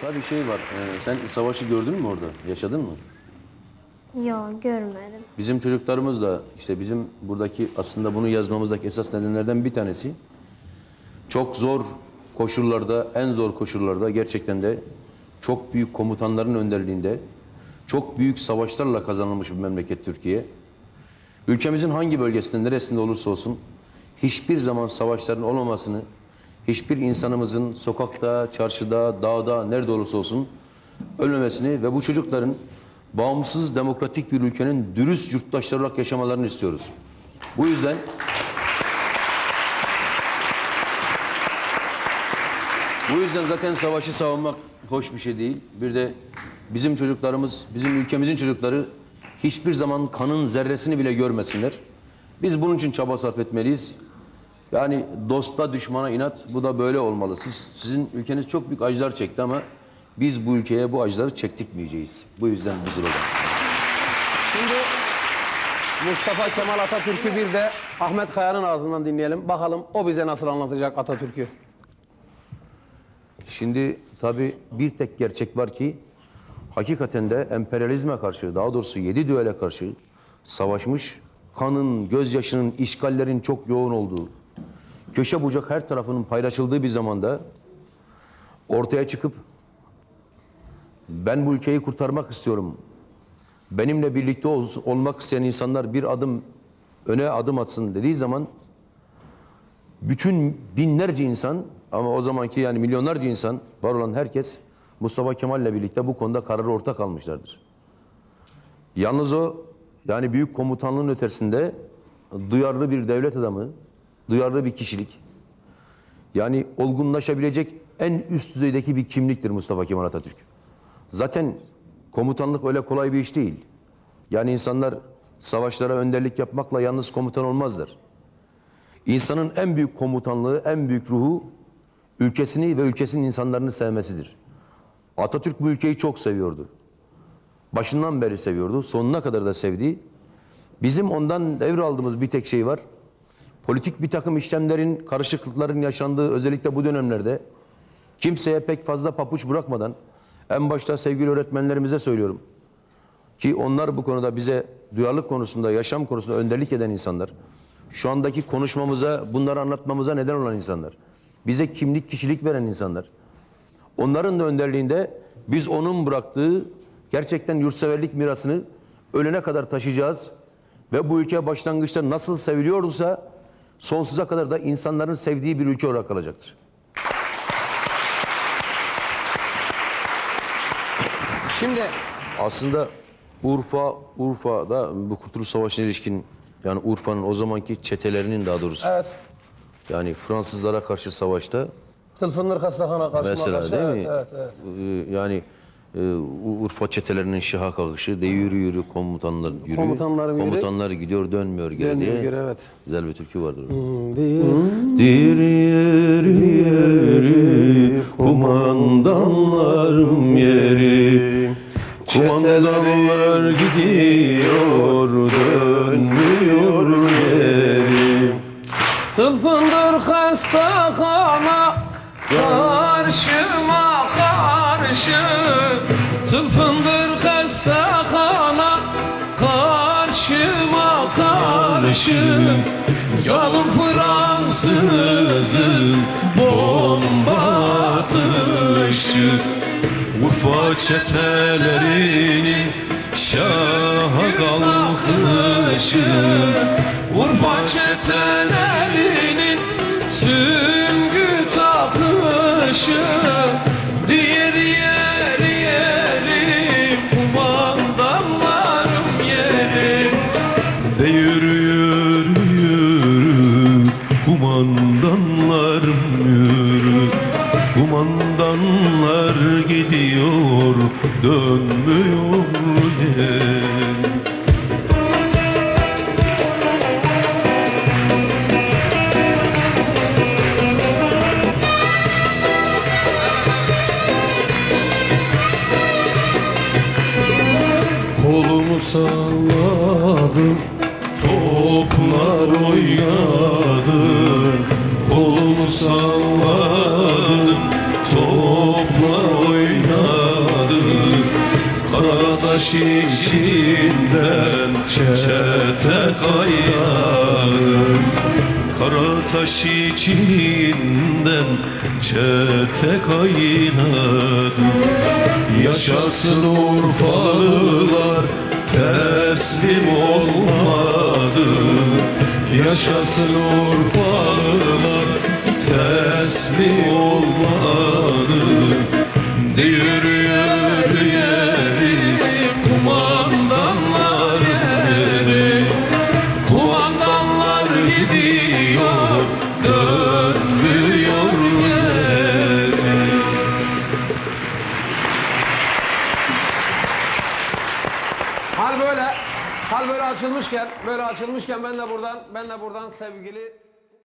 Tabii şey var. e, sen savaşı gördün mü orada? Yaşadın mı? Yok görmedim. Bizim çocuklarımız da işte bizim buradaki aslında bunu yazmamızdaki esas nedenlerden bir tanesi çok zor koşullarda, en zor koşullarda gerçekten de çok büyük komutanların önderliğinde çok büyük savaşlarla kazanılmış bir memleket Türkiye. Ülkemizin hangi bölgesinde, neresinde olursa olsun hiçbir zaman savaşların olmamasını, hiçbir insanımızın sokakta, çarşıda, dağda, nerede olursa olsun ölmemesini ve bu çocukların bağımsız, demokratik bir ülkenin dürüst yurttaşları olarak yaşamalarını istiyoruz. Bu yüzden Bu yüzden zaten savaşı savunmak hoş bir şey değil. Bir de bizim çocuklarımız, bizim ülkemizin çocukları hiçbir zaman kanın zerresini bile görmesinler. Biz bunun için çaba sarf etmeliyiz. Yani dosta düşmana inat bu da böyle olmalı. Siz, sizin ülkeniz çok büyük acılar çekti ama biz bu ülkeye bu acıları çektirmeyeceğiz. Bu yüzden bizim hocam. Şimdi Mustafa Kemal Atatürk'ü bir de Ahmet Kaya'nın ağzından dinleyelim. Bakalım o bize nasıl anlatacak Atatürk'ü. Şimdi tabii bir tek gerçek var ki hakikaten de emperyalizme karşı daha doğrusu yedi düele karşı savaşmış kanın, gözyaşının, işgallerin çok yoğun olduğu, köşe bucak her tarafının paylaşıldığı bir zamanda ortaya çıkıp ben bu ülkeyi kurtarmak istiyorum. Benimle birlikte ol- olmak isteyen insanlar bir adım öne adım atsın dediği zaman bütün binlerce insan ama o zamanki yani milyonlarca insan var olan herkes Mustafa Kemal'le birlikte bu konuda kararı ortak almışlardır. Yalnız o yani büyük komutanlığın ötesinde duyarlı bir devlet adamı, duyarlı bir kişilik. Yani olgunlaşabilecek en üst düzeydeki bir kimliktir Mustafa Kemal Atatürk. Zaten komutanlık öyle kolay bir iş değil. Yani insanlar savaşlara önderlik yapmakla yalnız komutan olmazlar. İnsanın en büyük komutanlığı, en büyük ruhu ülkesini ve ülkesinin insanlarını sevmesidir. Atatürk bu ülkeyi çok seviyordu. Başından beri seviyordu, sonuna kadar da sevdi. Bizim ondan devraldığımız bir tek şey var. Politik bir takım işlemlerin, karışıklıkların yaşandığı özellikle bu dönemlerde kimseye pek fazla papuç bırakmadan en başta sevgili öğretmenlerimize söylüyorum ki onlar bu konuda bize duyarlılık konusunda, yaşam konusunda önderlik eden insanlar. Şu andaki konuşmamıza, bunları anlatmamıza neden olan insanlar. Bize kimlik, kişilik veren insanlar. Onların da önderliğinde biz onun bıraktığı gerçekten yurtseverlik mirasını ölene kadar taşıyacağız. Ve bu ülke başlangıçta nasıl seviliyorsa sonsuza kadar da insanların sevdiği bir ülke olarak kalacaktır. Şimdi Aslında Urfa, Urfa'da bu Kurtuluş Savaşı'na ilişkin yani Urfa'nın o zamanki çetelerinin daha doğrusu evet yani Fransızlara karşı savaşta Tılfındır Kastahan'a karşı mesela karşı. değil evet, mi? Evet, evet. Ee, Yani e, Urfa çetelerinin şaha kalkışı de yürü yürü komutanlar yürü. Komutanlarım yürü. Komutanlar gidiyor dönmüyor geri Dönmüyor diye. geri, evet. Güzel bir türkü vardır. Dir yeri yeri kumandanlarım yeri Kumandanlar gidiyor dönmüyor geri Tılfındır Kastahan'a karşı Zalim Fransız'ın bomba atışı. Urfa çetelerinin şaha kalkışı. Urfa çetelerinin süngü takışı Yürü Kumandanlar gidiyor. Dönmüyor geri Kolumu salladım. Toplar oynadı Kolumu salladım Toplar oynadı Karataş içinden çete kaynadı Karataş içinden çete kaynadı Yaşasın Urfalılar teslim olmadı. Yaşasın Urfalılar teslim olmadı. De yürü yeri kumandanlar yeri. Kumandanlar gidiyor dönmüyor geri Hal böyle, hal böyle açılmışken, böyle açılmışken ben de buradan, ben de buradan sevgili